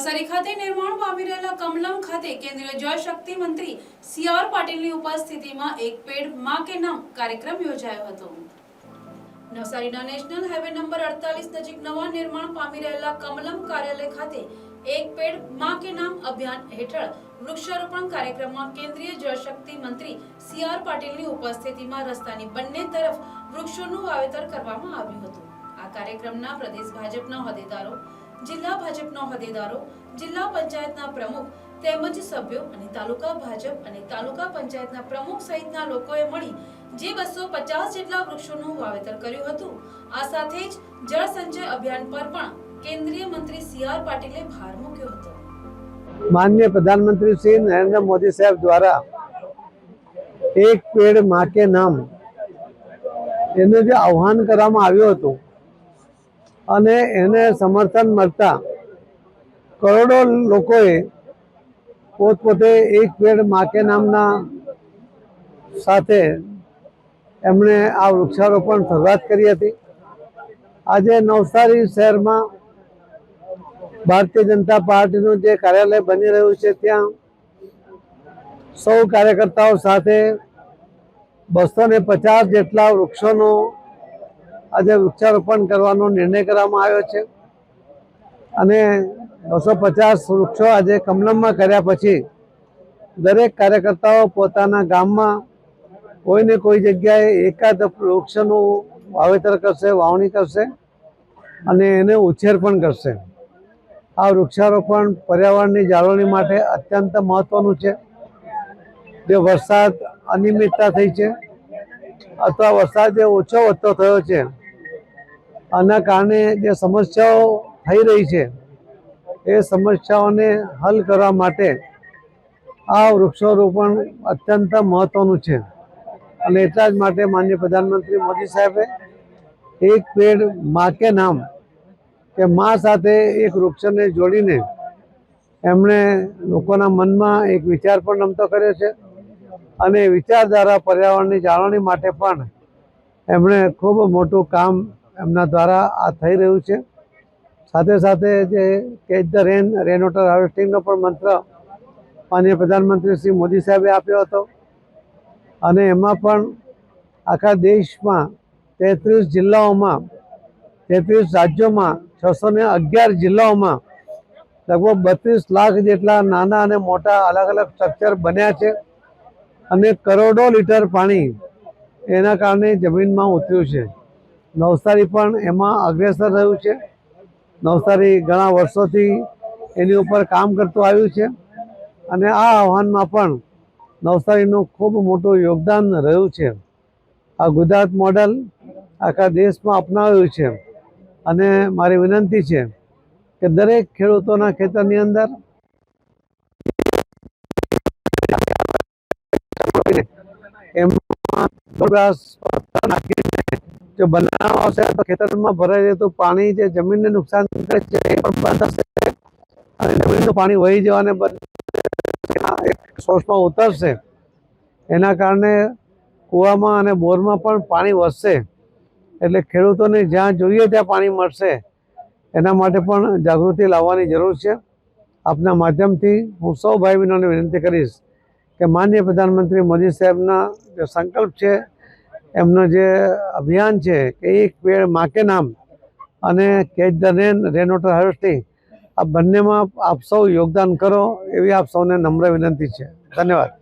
નવસારી ખાતે નિર્માણ પામી રહેલા કમલમ ખાતે કેન્દ્રીય જળ શક્તિ મંત્રી સી પાટીલની ઉપસ્થિતિમાં એક પેડમાં કે નામ કાર્યક્રમ યોજાયો હતો. નવસારીના નેશનલ હાઈવે નંબર અડતાલીસ નજીક નવા નિર્માણ પામી રહેલા કમલમ કાર્યાલય ખાતે એક પેડમાં કે નામ અભિયાન હેઠળ વૃક્ષારોપણ કાર્યક્રમમાં કેન્દ્રીય જળશક્તિ મંત્રી સી પાટીલની ઉપસ્થિતિમાં રસ્તાની બંને તરફ વૃક્ષોનું વાવેતર કરવામાં આવ્યું હતું. આ કાર્યક્રમના પ્રદેશ ભાજપના હોદ્દેદારો જિલ્લા ભાજપનો હોદ્દેદારો, જિલ્લા પંચાયતના પ્રમુખ તેમજ સભ્યો અને તાલુકા ભાજપ અને તાલુકા પંચાયતના પ્રમુખ સહિતના લોકોએ મળી જે બસો પચાસ જેટલા વૃક્ષોનું વાવેતર કર્યું હતું. આ સાથે જ જળ સંચય અભિયાન પર પણ કેન્દ્રીય મંત્રી સીઆર પાટીલે ભાર મૂક્યો હતો. માનનીય પ્રધાનમંત્રી શ્રી નરેન્દ્ર મોદી સાહેબ દ્વારા એક પેડમાં નામ. એનું જે આહવાન કરવામાં આવ્યું હતું અને એને સમર્થન મળતા કરોડો લોકોએ પોતપોતે એક પેડ માકે નામના સાથે એમણે આ વૃક્ષારોપણ શરૂઆત કરી હતી. આજે નવસારી શહેરમાં ભારતીય જનતા પાર્ટીનું જે કાર્યાલય બની રહ્યું છે, ત્યાં સૌ કાર્યકર્તાઓ સાથે બસો ને પચાસ જેટલા વૃક્ષોનો આજે વૃક્ષારોપણ કરવાનો નિર્ણય કરવામાં આવ્યો છે. અને બસો પચાસ વૃક્ષો આજે કમલમમાં કર્યા પછી દરેક કાર્યકર્તાઓ પોતાના ગામમાં કોઈને કોઈ જગ્યાએ એકાદ વૃક્ષનું વાવેતર કરશે, વાવણી કરશે અને એને ઉછેર પણ કરશે. આ વૃક્ષારોપણ પર્યાવરણની જાળવણી માટે અત્યંત મહત્વનું છે. જે વરસાદ અનિયમિતતા થઈ છે, અથવા વરસાદ જે ઓછો વધતો થયો છે આના કારણે જે સમસ્યાઓ થઈ રહી છે, એ સમસ્યાઓને હલ કરવા માટે આ વૃક્ષારોપણ અત્યંત મહત્વનું છે. અને એટલા જ માટે માન્ય પ્રધાનમંત્રી મોદી સાહેબે એક પેડ મા કે નામ કે મા સાથે એક વૃક્ષને જોડીને એમણે લોકોના મનમાં એક વિચાર પણ રમતો કર્યો છે અને વિચાર દ્વારા પર્યાવરણની જાળવણી માટે પણ એમણે ખૂબ મોટું કામ એમના દ્વારા આ થઈ રહ્યું છે. સાથે સાથે જે catch the rain rain water હાર્વેસ્ટિંગનો પણ મંત્ર માનનીય પ્રધાનમંત્રી શ્રી મોદી સાહેબે આપ્યો હતો. અને એમાં પણ આખા દેશમાં તેત્રીસ જિલ્લાઓમાં, તેત્રીસ રાજ્યોમાં, છસો ને અગિયાર જિલ્લાઓમાં લગભગ બત્રીસ લાખ જેટલા નાના અને મોટા અલગ અલગ સ્ટ્રક્ચર બન્યા છે અને કરોડો લીટર પાણી એના કારણે જમીનમાં ઉતર્યું છે. નવસારી પણ એમાં અગ્રેસર રહ્યું છે. નવસારી ઘણા વર્ષોથી એની ઉપર કામ કરતું આવ્યું છે. અને આ આહવાનમાં પણ નવસારીનું ખૂબ મોટું યોગદાન રહ્યું છે. આ ગુજરાત મોડલ આખા દેશમાં અપનાવ્યું છે. અને મારી વિનંતી છે કે દરેક ખેડૂતોના ખેતરની અંદર એમાં જો બનાવવામાં આવશે તો ખેતરમાં ભરાઈ રહેતું પાણી જે જમીનને નુકસાન કરે છે, એ પણ બંધ થશે. અને જમીનનું પાણી વહી જવાને બદલે સોર્સમાં ઉતરશે. એના કારણે કૂવામાં અને બોરમાં પણ પાણી વધશે. એટલે ખેડૂતોને જ્યાં જોઈએ ત્યાં પાણી મળશે. એના માટે પણ જાગૃતિ લાવવાની જરૂર છે. આપના માધ્યમથી હું સૌ ભાઈ બહેનોને વિનંતી કરીશ કે માનનીય પ્રધાનમંત્રી મોદી સાહેબના જે સંકલ્પ છે એમનો જે અભિયાન છે કે એક પેડ માકે નામ અને catch the rain rain water harvesting, આ બંનેમાં આપ સૌ યોગદાન કરો એવી આપ સૌને નમ્ર વિનંતી છે. ધન્યવાદ.